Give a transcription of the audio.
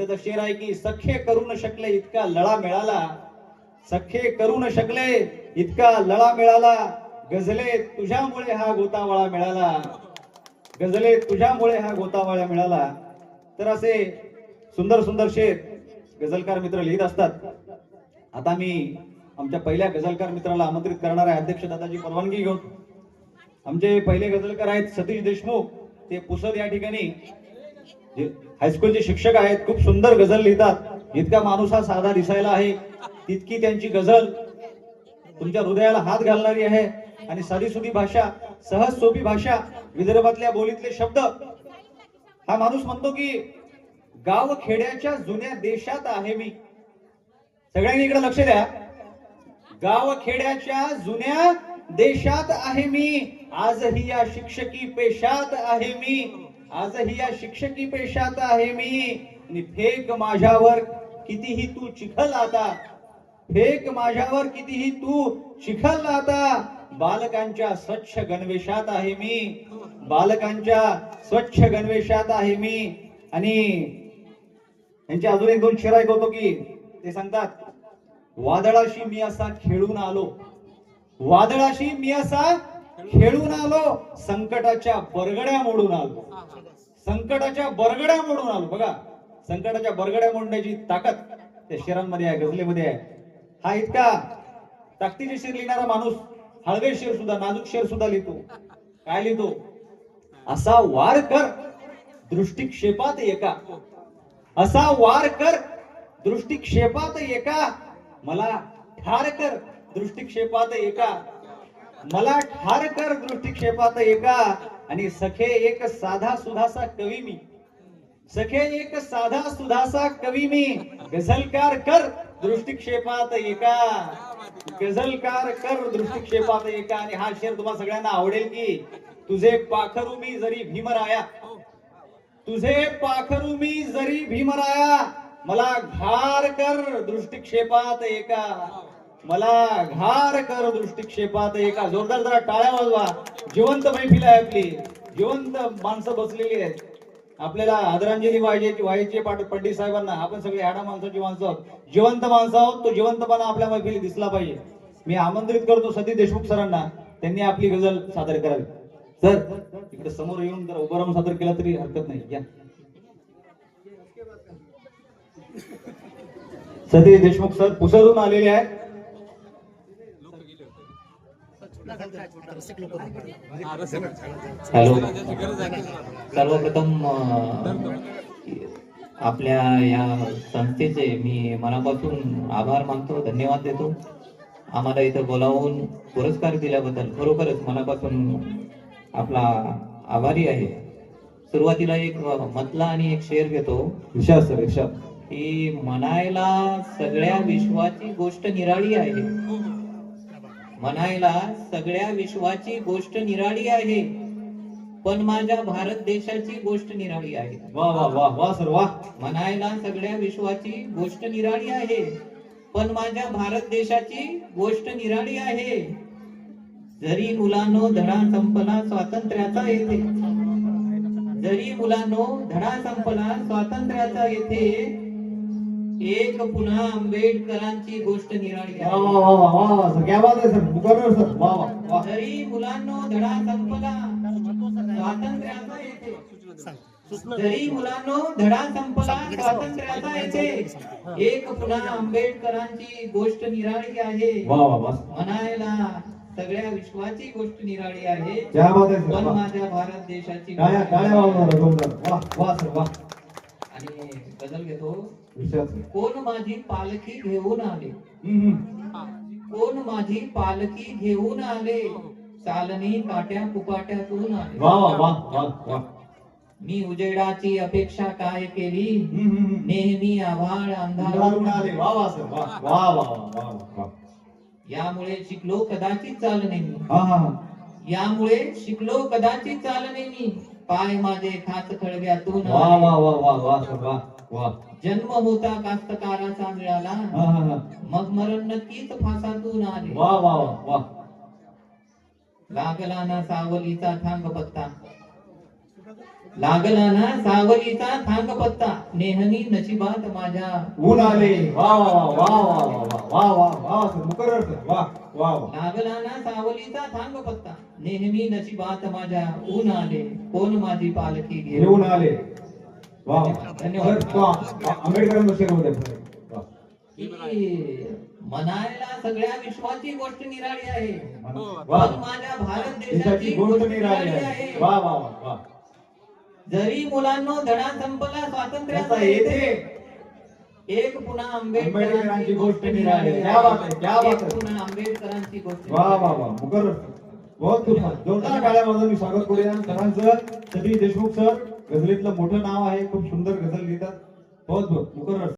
इथं तर शेर आहे की सख्य करू न शकले इतका लळा मिळाला. सख्य करू न शकले इतका लळा मिळाला. गझले तुझ्यामुळे हा गोतावळा मिळाला. गझले तुझ्यामुळे हा गोतावळा मिळाला. तर असे सुंदर सुंदर शेर गझलकार मित्र लिहित असतात. आता मी आमच्या पहिल्या गझलकार मित्राला आमंत्रित करणार आहे. अध्यक्ष दादाची परवानगी घेऊन. आमचे पहिले गझलकार आहेत सतीश देशमुख. ते पुसद या ठिकाणी जे हायस्कूलचे शिक्षक आहेत खूप सुंदर गझल लिहितात. जितका माणूस हा साधा दिसायला आहे. तितकी त्यांची गझल तुमच्या हृदयाला हात घालणारी आहे. आणि साधीसुधी भाषा सहज सोपी भाषा विदर्भातल्या बोलीतले शब्द. हा माणूस म्हणतो की गाव खेड्याच्या जुन्या देशात आहे मी. सगळ्यांनी इकडे लक्ष द्या. गाव खेड्याच्या जुन्या देशात आहे मी. आजही या शिक्षकी पेशात आहे मी. आजही या शिक्षकी पेशात आहे मी. आणि फेक माझ्यावर कितीही तू चिखल आता. फेक माझ्यावर कितीही तू चिखल आता. बालकांच्या स्वच्छ गणवेशात आहे मी. बालकांच्या स्वच्छ गणवेशात आहे मी. आणि यांचे अजून एक दोन शेर ऐकवतो की ते सांगतात वादळाशी मी असा खेळून आलो. वादळाशी मी असा खेळून आलो संकटाच्या बरगड्या मोडून आलो. संकटाच्या बरगड्या मोडून आलो. बघा संकटाच्या बरगड्या मोडण्याची ताकद त्या शेरांमध्ये आहे गझलेमध्ये आहे. हा इतका ताकदीचे शेर लिहिणारा माणूस हळवे शेर सुद्धा नाजूक शेर सुद्धा लिहितो. काय लिहितो? असा वार कर दृष्टिक्षेपात एका. असा वार कर दृष्टिक्षेपात एका. मला ठार कर दृष्टिक्षेपात एका. मला ठार कर दृष्टिक्षेपात एका आणि सखे एक साधा सुधासा कवी मी. सखे एक साधा सुधासा कवी मी. गझलकार कर दृष्टिक्षेपात एका. गझलकार कर दृष्टिक्षेपात एका. आणि हा शेर तुम्हाला सगळ्यांना आवडेल की तुझे पाखरू मी जरी भीमराया. तुझे पाखरू मी जरी भीमराया. मला घार कर दृष्टिक्षेपात एका. मला घार कर दृष्टिक्षेपात एका जोरदार जरा टाळ्या वाजवा. जिवंत मैफिल आहे आपली. जिवंत माणसं बसलेली आहेत. आपल्याला आदरांजली व्हायची व्हायची पंडित साहेबांना. आपण सगळे आडा माणसाची माणसं आहोत. जिवंत माणसं आहोत तो जिवंतपणा आपल्या मैफिली दिसला पाहिजे. मी आमंत्रित करतो सती देशमुख सरांना. त्यांनी आपली गझल सादर करावी. सर इकडे समोर येऊन जर उभं राहून सादर केला तरी हरकत नाही. या. सतीश देशमुख सर पुसरून आलेले आहेत. हॅलो. सर्वप्रथम आपल्या या संस्थेचे मी मनापासून आभार मानतो धन्यवाद देतो. आम्हाला इथं बोलावून पुरस्कार दिल्याबद्दल खरोखरच मनापासून आपला आभारी आहे. सुरुवातीला एक मतला आणि एक शेर घेतो. विशाल सर विशाल की म्हणायला सगळ्या विश्वाची गोष्ट निराळी आहे. म्हणायला सगळ्या विश्वाची गोष्ट निराळी आहे. पण माझ्या भारत देशाची गोष्ट निराळी आहे. वा वा वा वा सर वा. म्हणायला सगळ्या विश्वाची गोष्ट निराळी आहे. पण माझ्या भारत देशाची गोष्ट निराळी आहे. जरी मुलांनो धडा संपला स्वातंत्र्याचा येथे. जरी मुलांनो धडा संपला स्वातंत्र्याचा येथे. एक पुन्हा आंबेडकरांची गोष्ट निराळी जरी मुलांनो धडा संपला. स्वातंत्र्याचा येथे. जरी मुलांनो धडा संपला स्वातंत्र्याचा येथे. एक पुन्हा आंबेडकरांची गोष्ट निराळी आहे. म्हणायला सगळ्या विश्वाची गोष्ट निराळी आहे. पण वा. माझ्या भारत देशाची गजल घेतो. कोण माझी पालखी घेऊन आले. कोण माझी पालखी घेऊन आले? चालणी काट्या कुपाट्यातून आले. वा वा वा वा वा. मी उजेडाची अपेक्षा काय केली. नेहमी आभाळ वा यामुळे शिकलो कदाचित चालणे मी. यामुळे शिकलो कदाचित चालणे मी. पाय माझे खात खळग्यातून वा. वा वा वा वा वा वा जन्म होता कास्तकाराचा मिळाला हा हा हा मग मरण नक्कीच फासातून आले वा वा वा वा लागला ना सावलीचा थांग पत्ता लागला ना सावलीचा थांग पत्ता नेहमी नशिबात माझ्या ऊन आले वा वा वा वा वा वा वा वा वा वा सर मुकर्रर सर वा वा वा लागला ना सावलीचा थांग पत्ता. नेहमी नशिबात माझ्या ऊन आले. कोण माझी पालखी घेऊन आले. वा. धन्यवाद. आंबेडकरांना शेर होते म्हणायला सगळ्या विश्वाची गोष्ट निराळी आहे. पण माझ्या भारत देशाची गोष्ट निराळी आहे. वा वा वा जरी मुलांनो धडा संपला स्वातंत्र्याचा येथे एक पुन्हा आंबेडकरांची गोष्ट गोष्ट निराळी. निराळी. आहे. क्या बात क्या आहे. बात एक. पुन्हा आंबेडकरांची गोष्ट वा वा वा. बहुत वाजवून स्वागत करूया. सरांचं सतीश देशमुख सर. गझलीतलं मोठं नाव आहे. खूप सुंदर गझल लिहितात. बहुत बहुत. मुकर्रर